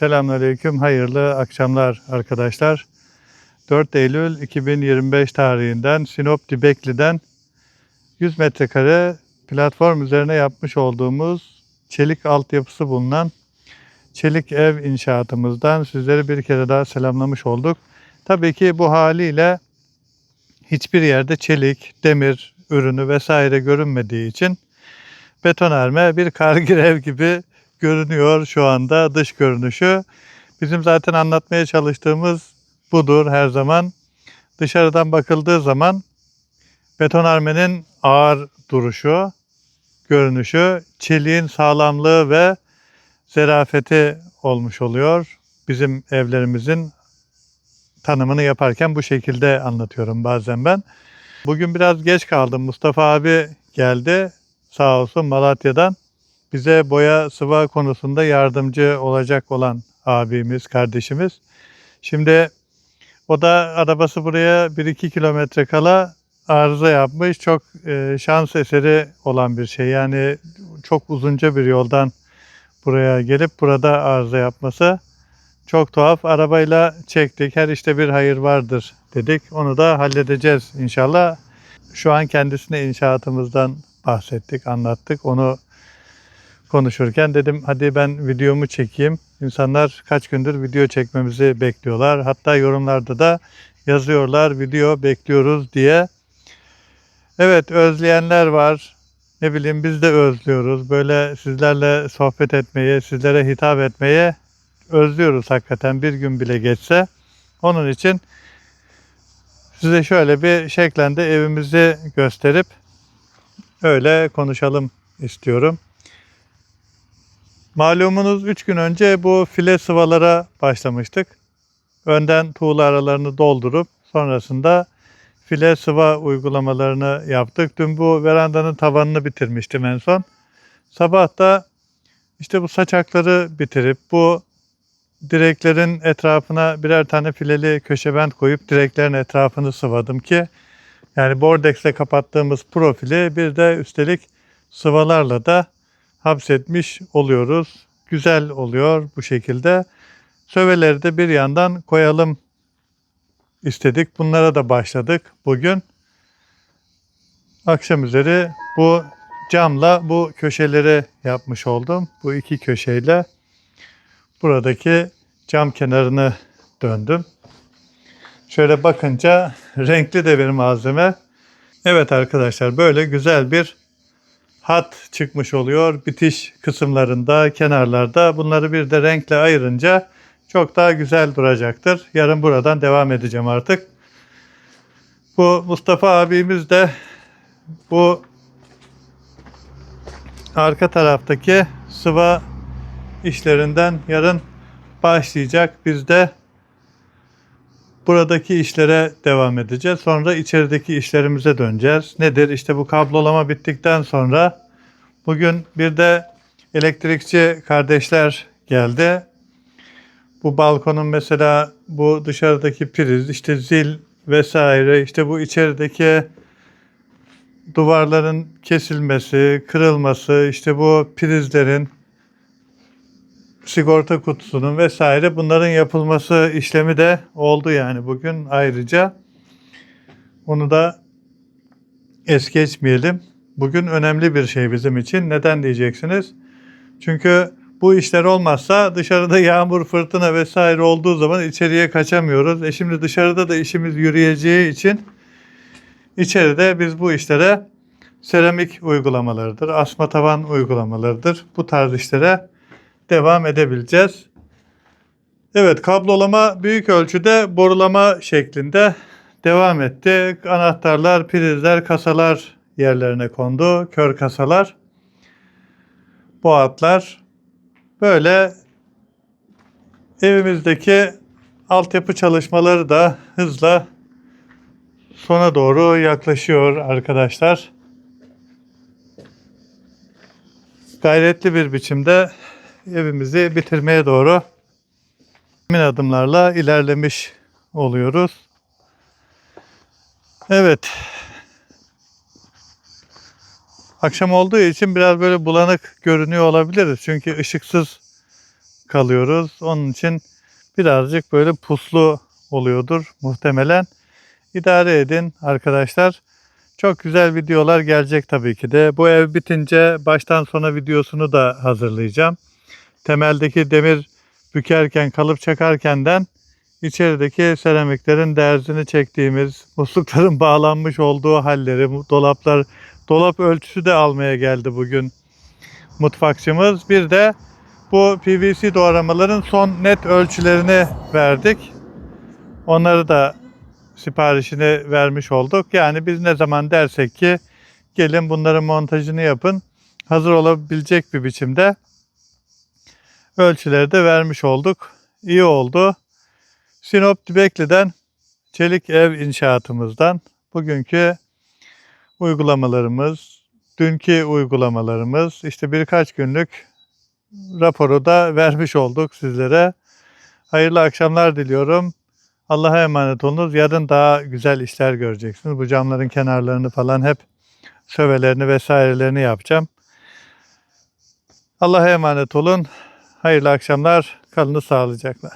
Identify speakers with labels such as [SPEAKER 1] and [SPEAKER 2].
[SPEAKER 1] Selamünaleyküm, hayırlı akşamlar arkadaşlar. 4 Eylül 2025 tarihinden Sinop Dibekli'den 100 metrekare platform üzerine yapmış olduğumuz çelik altyapısı bulunan çelik ev inşaatımızdan sizleri bir kere daha selamlamış olduk. Tabii ki bu haliyle hiçbir yerde çelik, demir ürünü vesaire görünmediği için betonarme bir kargir ev gibi görünüyor şu anda dış görünüşü. Bizim zaten anlatmaya çalıştığımız budur her zaman. Dışarıdan bakıldığı zaman betonarmenin ağır duruşu, görünüşü, çeliğin sağlamlığı ve zerafeti olmuş oluyor. Bizim evlerimizin tanımını yaparken bu şekilde anlatıyorum bazen ben. Bugün biraz geç kaldım. Mustafa abi geldi sağ olsun Malatya'dan bize boya sıva konusunda yardımcı olacak olan abimiz, kardeşimiz. Şimdi o da arabası buraya 1-2 kilometre kala arıza yapmış. Çok e, şans eseri olan bir şey. Yani çok uzunca bir yoldan buraya gelip burada arıza yapması çok tuhaf. Arabayla çektik. Her işte bir hayır vardır dedik. Onu da halledeceğiz inşallah. Şu an kendisine inşaatımızdan bahsettik, anlattık. Onu konuşurken dedim hadi ben videomu çekeyim. İnsanlar kaç gündür video çekmemizi bekliyorlar. Hatta yorumlarda da yazıyorlar video bekliyoruz diye. Evet özleyenler var. Ne bileyim biz de özlüyoruz. Böyle sizlerle sohbet etmeyi, sizlere hitap etmeyi özlüyoruz hakikaten bir gün bile geçse. Onun için size şöyle bir şeklinde evimizi gösterip öyle konuşalım istiyorum. Malumunuz 3 gün önce bu file sıvalara başlamıştık. Önden tuğla aralarını doldurup sonrasında file sıva uygulamalarını yaptık. Dün bu verandanın tavanını bitirmiştim en son. Sabah da işte bu saçakları bitirip bu direklerin etrafına birer tane fileli köşebent koyup direklerin etrafını sıvadım ki yani bordexle kapattığımız profili bir de üstelik sıvalarla da hapsetmiş oluyoruz. Güzel oluyor bu şekilde. Söveleri de bir yandan koyalım istedik. Bunlara da başladık bugün. Akşam üzeri bu camla bu köşeleri yapmış oldum. Bu iki köşeyle buradaki cam kenarını döndüm. Şöyle bakınca renkli de bir malzeme. Evet arkadaşlar böyle güzel bir hat çıkmış oluyor. Bitiş kısımlarında, kenarlarda bunları bir de renkle ayırınca çok daha güzel duracaktır. Yarın buradan devam edeceğim artık. Bu Mustafa abimiz de bu arka taraftaki sıva işlerinden yarın başlayacak. Biz de buradaki işlere devam edeceğiz. Sonra içerideki işlerimize döneceğiz. Nedir? İşte bu kablolama bittikten sonra bugün bir de elektrikçi kardeşler geldi. Bu balkonun mesela bu dışarıdaki priz, işte zil vesaire, işte bu içerideki duvarların kesilmesi, kırılması, işte bu prizlerin sigorta kutusunun vesaire bunların yapılması işlemi de oldu yani bugün ayrıca. Onu da es geçmeyelim. Bugün önemli bir şey bizim için. Neden diyeceksiniz? Çünkü bu işler olmazsa dışarıda yağmur, fırtına vesaire olduğu zaman içeriye kaçamıyoruz. E şimdi dışarıda da işimiz yürüyeceği için içeride biz bu işlere seramik uygulamalarıdır, asma tavan uygulamalarıdır. Bu tarz işlere devam edebileceğiz. Evet kablolama büyük ölçüde borulama şeklinde devam etti. Anahtarlar, prizler, kasalar yerlerine kondu. Kör kasalar, bu hatlar böyle evimizdeki altyapı çalışmaları da hızla sona doğru yaklaşıyor arkadaşlar. Gayretli bir biçimde evimizi bitirmeye doğru emin adımlarla ilerlemiş oluyoruz. Evet. Akşam olduğu için biraz böyle bulanık görünüyor olabiliriz. Çünkü ışıksız kalıyoruz. Onun için birazcık böyle puslu oluyordur muhtemelen. İdare edin arkadaşlar. Çok güzel videolar gelecek tabii ki de. Bu ev bitince baştan sona videosunu da hazırlayacağım. Temeldeki demir bükerken, kalıp çakarkenden içerideki seramiklerin derzini çektiğimiz, muslukların bağlanmış olduğu halleri, dolaplar, dolap ölçüsü de almaya geldi bugün mutfakçımız. Bir de bu PVC doğramaların son net ölçülerini verdik. Onları da siparişini vermiş olduk. Yani biz ne zaman dersek ki gelin bunların montajını yapın. Hazır olabilecek bir biçimde ölçüleri de vermiş olduk. İyi oldu. Sinop Dibekli'den çelik ev inşaatımızdan bugünkü uygulamalarımız, dünkü uygulamalarımız, işte birkaç günlük raporu da vermiş olduk sizlere. Hayırlı akşamlar diliyorum. Allah'a emanet olunuz. Yarın daha güzel işler göreceksiniz. Bu camların kenarlarını falan hep sövelerini vesairelerini yapacağım. Allah'a emanet olun. Hayırlı akşamlar. Kalını sağlıcakla.